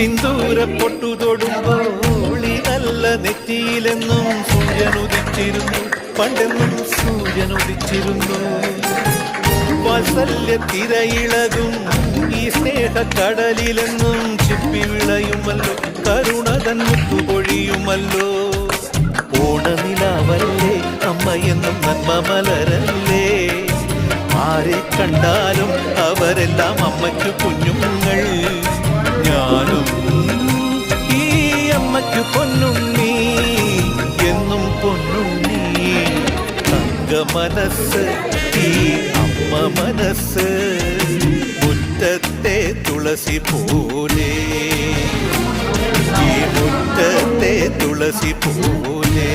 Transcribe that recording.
സിന്ദൂര പൊട്ടു തൊടുമ്പോളി നല്ല നെറ്റിയിലെന്നും സൂര്യനുദിച്ചിരുന്നു. പണ്ടെന്നും സൂര്യനുദിച്ചിരുന്നു. വാത്സല്യ തിരയിളകും ഈ സ്നേഹക്കടലിലെന്നും ചിപ്പി വിളയുമല്ലോ കരുണതൻ മുത്തുപൊഴിയുമല്ലോ ഓണനിലാവല്ലേ അമ്മയെന്നും നന്മ മലരല്ലേ ആരെ കണ്ടാലും അവരെല്ലാം അമ്മയ്ക്ക് അമ്മയ്ക്ക് പൊന്നുണ്ണി എന്നും പൊന്നുണ്ണി തങ്ക മനസ്സ് ഈ അമ്മ മനസ്സ് മുറ്റത്തെ തുളസി പോലെ. ഈ മുറ്റത്തെ തുളസി പോലെ.